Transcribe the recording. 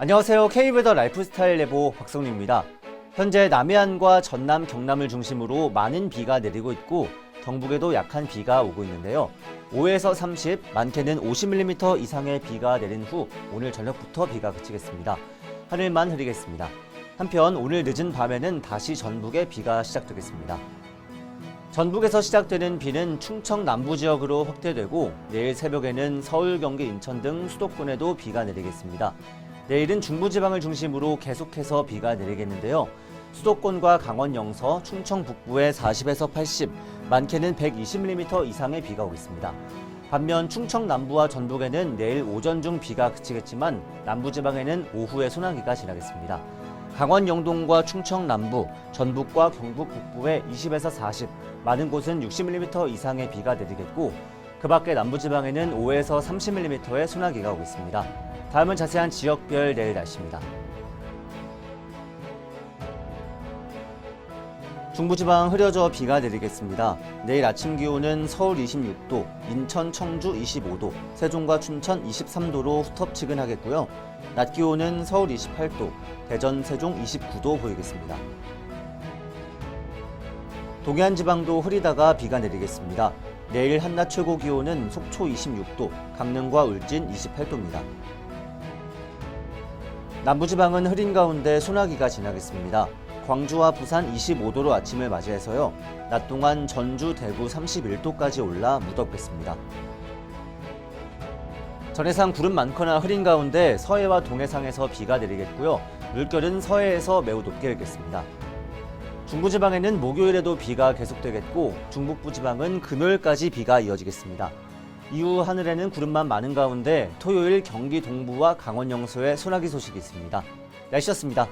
안녕하세요. K웨더 라이프스타일 레보 박성림입니다. 현재 남해안과 전남, 경남을 중심으로 많은 비가 내리고 있고 경북에도 약한 비가 오고 있는데요. 5에서 30, 많게는 50mm 이상의 비가 내린 후 오늘 저녁부터 비가 그치겠습니다. 하늘만 흐리겠습니다. 한편 오늘 늦은 밤에는 다시 전북에 비가 시작되겠습니다. 전북에서 시작되는 비는 충청 남부 지역으로 확대되고 내일 새벽에는 서울, 경기, 인천 등 수도권에도 비가 내리겠습니다. 내일은 중부지방을 중심으로 계속해서 비가 내리겠는데요. 수도권과 강원 영서, 충청 북부에 40에서 80, 많게는 120mm 이상의 비가 오겠습니다. 반면 충청 남부와 전북에는 내일 오전 중 비가 그치겠지만 남부지방에는 오후에 소나기가 지나겠습니다. 강원 영동과 충청 남부, 전북과 경북 북부에 20에서 40, 많은 곳은 60mm 이상의 비가 내리겠고 그 밖에 남부지방에는 5에서 30mm의 소나기가 오겠습니다. 다음은 자세한 지역별 내일 날씨입니다. 중부지방 흐려져 비가 내리겠습니다. 내일 아침 기온은 서울 26도, 인천, 청주 25도, 세종과 춘천 23도로 후텁지근하겠고요. 낮 기온은 서울 28도, 대전, 세종 29도 보이겠습니다. 동해안 지방도 흐리다가 비가 내리겠습니다. 내일 한낮 최고 기온은 속초 26도, 강릉과 울진 28도입니다. 남부지방은 흐린 가운데 소나기가 지나겠습니다. 광주와 부산 25도로 아침을 맞이해서요. 낮 동안 전주, 대구 31도까지 올라 무덥겠습니다. 전해상 구름 많거나 흐린 가운데 서해와 동해상에서 비가 내리겠고요. 물결은 서해에서 매우 높게 일겠습니다. 중부지방에는 목요일에도 비가 계속되겠고 중북부 지방은 금요일까지 비가 이어지겠습니다. 이후 하늘에는 구름만 많은 가운데 토요일 경기 동부와 강원 영서에 소나기 소식이 있습니다. 날씨였습니다.